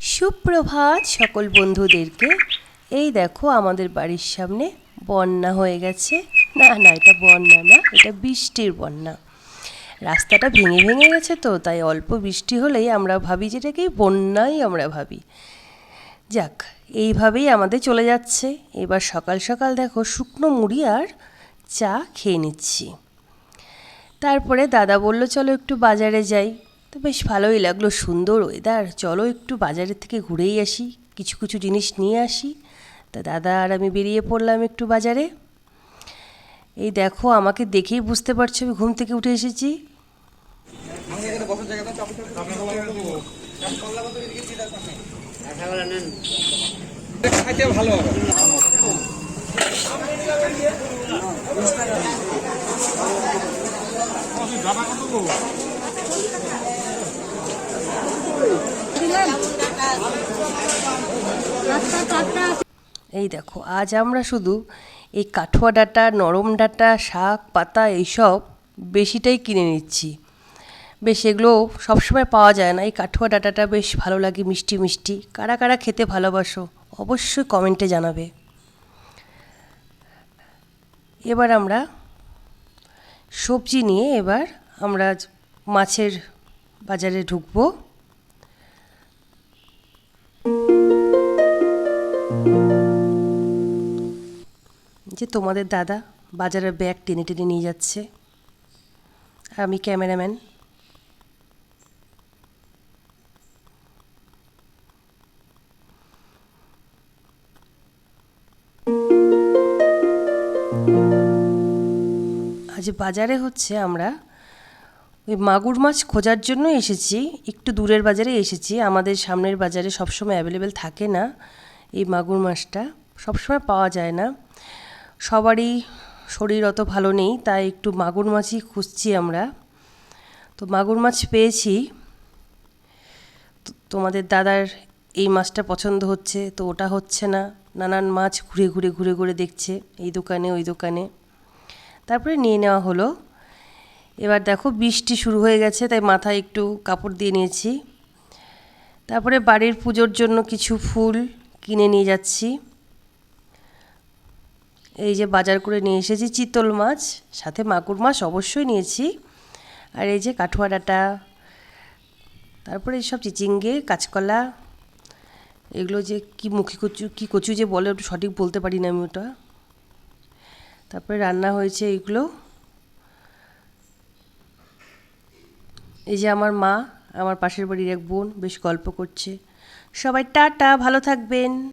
সুপ্রভাত সকল বন্ধুদেরকে। এই দেখো আমাদের বাড়ির সামনে বন্যা হয়ে গেছে। না না, এটা বন্যা না, এটা বৃষ্টির বন্যা। রাস্তাটা ভেঙে ভেঙে গেছে তো, তাই অল্প বৃষ্টি হলেই আমরা ভাবি যেটাকেই বন্যাই আমরা ভাবি। যাক, এইভাবেই আমাদের চলে যাচ্ছে। এবার সকাল সকাল দেখো শুকনো মুড়ি আর চা খেয়ে নিচ্ছি। তারপরে দাদা বলল, চলো একটু বাজারে যাই। তো বেশ ভালোই লাগল সুন্দর ওয়েদার চলো একটু বাজারের থেকে ঘুরেই আসি, কিছু কিছু জিনিস নিয়ে আসি। তা দাদা আর আমি বেরিয়ে পড়লাম একটু বাজারে। এই দেখো, আমাকে দেখেই বুঝতে পারছ, আমি ঘুম থেকে উঠে এসেছি। ভালো এই দেখো, আজ আমরা শুধু এই কাঠুয়া ডাঁটা, নরম ডাঁটা, শাক, পাতা এইসব বেশিটাই কিনে নিচ্ছি। বেশ, এগুলো সবসময় পাওয়া যায় না। এই কাঠুয়া ডাঁটাটা বেশ ভালো লাগে, মিষ্টি মিষ্টি। কারা কারা খেতে ভালোবাসো, অবশ্যই কমেন্টে জানাবে। এবার আমরা সবজি নিয়ে এবার আমরা মাছের বাজারে ঢুকবো। যে তোমাদের দাদা বাজারের ব্যাগ টেনে টেনে নিয়ে যাচ্ছে। আমি ক্যামেরাম্যান। আজ বাজারে হচ্ছে আমরা ওই মাগুর মাছ খোঁজার জন্য এসেছি। একটু দূরের বাজারে এসেছি। আমাদের সামনের বাজারে সবসময় অ্যাভেলেবেল থাকে না এই মাগুর মাছটা। সবসময় পাওয়া যায় না। সবারই শরীর অত ভালো নেই, তাই একটু মাগুর মাছই খুঁজছি আমরা। তো মাগুর মাছ পেয়েছি। তোমাদের দাদার এই মাছটা পছন্দ হচ্ছে, তো ওটা হচ্ছে না। নানান মাছ ঘুরে ঘুরে ঘুরে ঘুরে দেখছে, এই দোকানে, ওই দোকানে। তারপরে নিয়ে নেওয়া হলো। এবার দেখো বৃষ্টি শুরু হয়ে গেছে, তাই মাথায় একটু কাপড় দিয়ে নিয়েছি। তারপরে বাড়ির পুজোর জন্য কিছু ফুল কিনে নিয়ে যাচ্ছি। এই যে বাজার করে নিয়ে এসেছি চিতল মাছ, সাথে মাগুর মাছ অবশ্যই নিয়েছি। আর এই যে কাঠুয়া ডাঁটা, তারপরে এইসব চিচিঙ্গে, কাঁচকলা, এগুলো যে কি মুখি কচু, কি কচু যে বলে ওটা সঠিক বলতে পারি না আমি ওটা। তারপরে রান্না হয়েছে এইগুলো। এই যে আমার মা, আমার পাশের বাড়ির এক বোন, বেশ গল্প করছে। সবাই টাটা, ভালো থাকবেন।